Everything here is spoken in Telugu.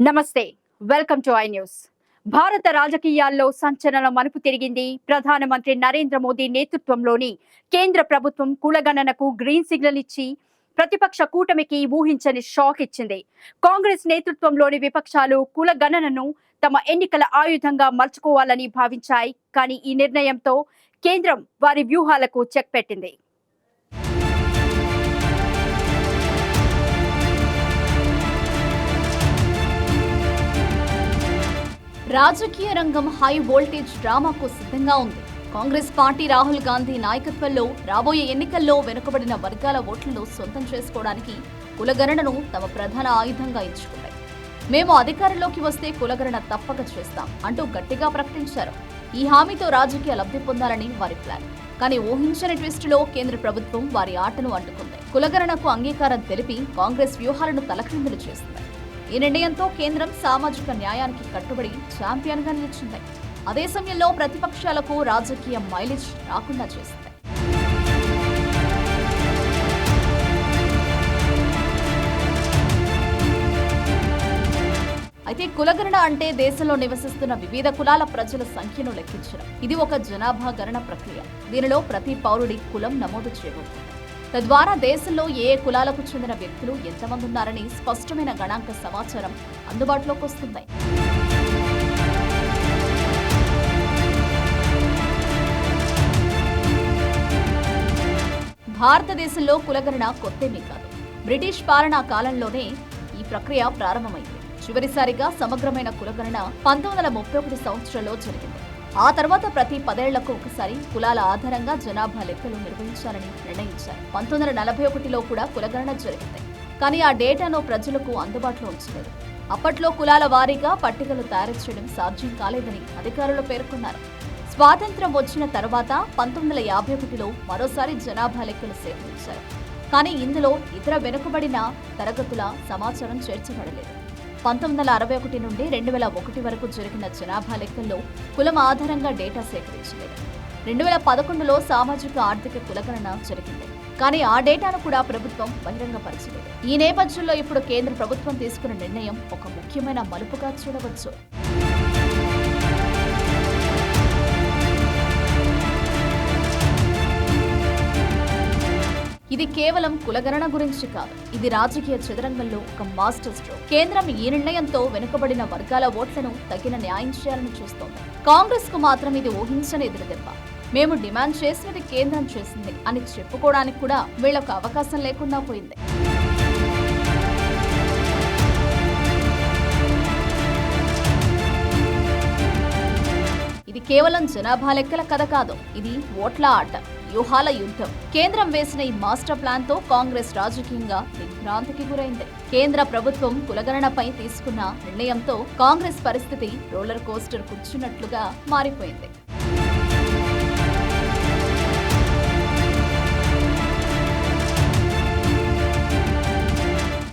నమస్తే వెల్కమ్ టు ఐ న్యూస్. భారత రాజకీయాల్లో సంచలన మలుపు తిరిగింది. ప్రధానమంత్రి నరేంద్ర మోదీ నేతృత్వంలోని కేంద్ర ప్రభుత్వం కులగణనకు గ్రీన్ సిగ్నల్ ఇచ్చి ప్రతిపక్ష కూటమికి ఊహించని షాక్ ఇచ్చింది. కాంగ్రెస్ నేతృత్వంలోని విపక్షాలు కులగణనను తమ ఎన్నికల ఆయుధంగా మలుచుకోవాలని భావించాయి. కానీ ఈ నిర్ణయంతో కేంద్రం వారి వ్యూహాలకు చెక్ పెట్టింది. రాజకీయ రంగం హై వోల్టేజ్ డ్రామాకు సిద్ధంగా ఉంది. కాంగ్రెస్ పార్టీ రాహుల్ గాంధీ నాయకత్వంలో రాబోయే ఎన్నికల్లో వెనుకబడిన వర్గాల ఓట్లను సొంతం చేసుకోవడానికి కులగణనను తమ ప్రధాన ఆయుధంగా ఎంచుకున్నాయి. మేము అధికారంలోకి వస్తే కులగణన తప్పక చేస్తాం అంటూ గట్టిగా ప్రకటించారు. ఈ హామీతో రాజకీయ లబ్ధి పొందాలని వారి ప్లాన్. కానీ ఊహించని ట్విస్టులో కేంద్ర ప్రభుత్వం వారి ఆటను అడ్డుకుంది కులగణనకు అంగీకారం తెలిపి కాంగ్రెస్ వ్యూహాలను తలక్రిందులు చేస్తుంది ఈ నిర్ణయంతో కేంద్రం సామాజిక న్యాయానికి కట్టుబడి ఛాంపియన్గా నిలిచింది. అదే సమయంలో ప్రతిపక్షాలకు రాజకీయ మైలేజ్ రాకుండా చేసింది. అయితే కులగణన అంటే దేశంలో నివసిస్తున్న వివిధ కులాల ప్రజల సంఖ్యను లెక్కించడం. ఇది ఒక జనాభా గణన ప్రక్రియ. దీనిలో ప్రతి పౌరుడి కులం నమోదు చేయబడుతుంది. తద్వారా దేశంలో ఏ కులాలకు చెందిన వ్యక్తులు ఎంతమంది ఉన్నారని స్పష్టమైన గణాంక సమాచారం అందుబాటులోకి వస్తుంది. భారతదేశంలో కులగణన కొత్తేమీ కాదు. బ్రిటిష్ పాలనా కాలంలోనే ఈ ప్రక్రియ ప్రారంభమైంది. చివరిసారిగా సమగ్రమైన కులగణన పంతొమ్మిది వందల ముప్పై ఒకటి సంవత్సరంలో జరిగింది. ఆ తర్వాత ప్రతి పదేళ్ళకు ఒకసారి కులాల ఆధారంగా జనాభా లెక్కలు నిర్వహించాలని నిర్ణయించారు. పంతొమ్మిది వందల నలభై ఒకటిలో కూడా కులగణన జరిగింది. కానీ ఆ డేటాను ప్రజలకు అందుబాటులో ఉంచలేదు. అప్పట్లో కులాల వారీగా పట్టికలు తయారు చేయడం సాధ్యం కాలేదని అధికారులు పేర్కొన్నారు. స్వాతంత్రం వచ్చిన తర్వాత పంతొమ్మిది వందల యాభై ఒకటిలో మరోసారి జనాభా లెక్కలు సేకరించారు. కానీ ఇందులో ఇతర వెనుకబడిన తరగతుల సమాచారం చేర్చబడలేదు. పంతొమ్మిది వందల అరవై ఒకటి నుండి రెండు వేల ఒకటి వరకు జరిగిన జనాభా లెక్కల్లో కులం ఆధారంగా డేటా సేకరించలేదు. రెండు వేల పదకొండులో సామాజిక ఆర్థిక కులగణన జరిగింది. కానీ ఆ డేటాను కూడా ప్రభుత్వం బహిరంగపరచలేదు. ఈ నేపథ్యంలో ఇప్పుడు కేంద్ర ప్రభుత్వం తీసుకున్న నిర్ణయం ఒక ముఖ్యమైన మలుపుగా చూడవచ్చు. కేవలం కులగణన గురించి కాదు. ఇది రాజకీయ చదరంగంలో ఒక మాస్టర్ స్ట్రోక్. కేంద్రం ఈ నిర్ణయంతో వెనుకబడిన వర్గాల ఓట్లను తగిన న్యాయం చేయాలని చూస్తోంది. కాంగ్రెస్కు మాత్రం ఇది ఊహించని ఎదురుదెబ్బ. మేము డిమాండ్ చేసినది కేంద్రం చేసింది అని చెప్పుకోవడానికి కూడా వీళ్ళకు అవకాశం లేకుండా పోయింది. ఇది కేవలం జనాభా లెక్కల కథ కాదు. ఇది ఓట్ల ఆట. వ్యూహాల యుద్ధం కేంద్రం వేసిన ఈ మాస్టర్ ప్లాన్తో కాంగ్రెస్ రాజకీయంగా దిగ్భ్రాంతికి గురైంది. కేంద్ర ప్రభుత్వం కులగణనపై తీసుకున్న నిర్ణయంతో కాంగ్రెస్ పరిస్థితి రోలర్ కోస్టర్ కూర్చున్నట్లుగా మారిపోయింది.